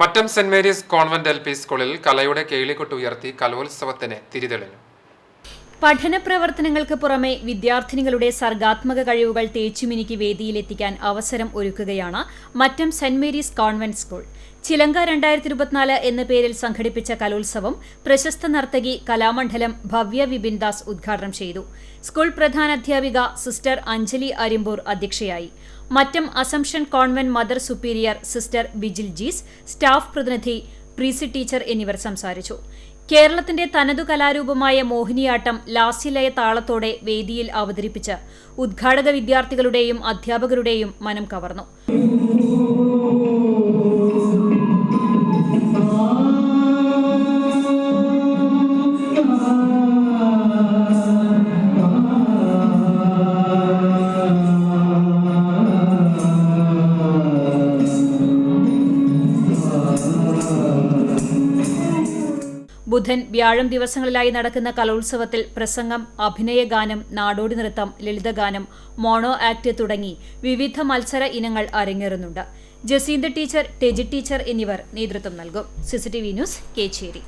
Mattam saint Mary's convent L P സ്കൂളിൽ കലയുടെ കേളികൊട്ട് ഉയർത്തി കലോത്സവത്തിന് തിരിതെളിഞ്ഞു. പഠന പ്രവർത്തനങ്ങൾക്ക് പുറമെ വിദ്യാർത്ഥിനികളുടെ സർഗാത്മക കഴിവുകൾ തേച്ചുമിനിക്ക് വേദിയിലെത്തിക്കാൻ അവസരം ഒരുക്കുകയാണ് Mattam saint Mary's convent school. Chilanka രണ്ടായിരത്തി ഇരുപത്തിനാല് എന്ന പേരിൽ സംഘടിപ്പിച്ച കലോത്സവം പ്രശസ്ത നർത്തകി കലാമണ്ഡലം ഭവ്യ വിപിൻ ദാസ് ഉദ്ഘാടനം ചെയ്തു. സ്കൂൾ പ്രധാനാധ്യാപിക സിസ്റ്റർ അഞ്ജലി അരിമ്പൂർ അധ്യക്ഷയായി. Mattam assumption convent mother superior sister Bijil Jees staff പ്രതിനിധി പ്രീസി ടീച്ചർ എന്നിവർ സംസാരിച്ചു. കേരളത്തിന്റെ തനതു കലാരൂപമായ മോഹിനിയാട്ടം ലാസ്യലയ താളത്തോടെ വേദിയിൽ അവതരിപ്പിച്ച് ഉദ്ഘാടക വിദ്യാർത്ഥികളുടെയും അധ്യാപകരുടെയും മനം കവർന്നു. ബുധൻ വ്യാഴം ദിവസങ്ങളിലായി നടക്കുന്ന കലോത്സവത്തിൽ പ്രസംഗം അഭിനയഗാനം നാടോടി നൃത്തം ലളിതഗാനം മോണോ ആക്ട് തുടങ്ങി വിവിധ മത്സര ഇനങ്ങൾ അരങ്ങേറുന്നുണ്ട്. ജസീന്ദ ടീച്ചർ ടെജി ടീച്ചർ എന്നിവർ നേതൃത്വം നൽകും. CCTV news Kechery.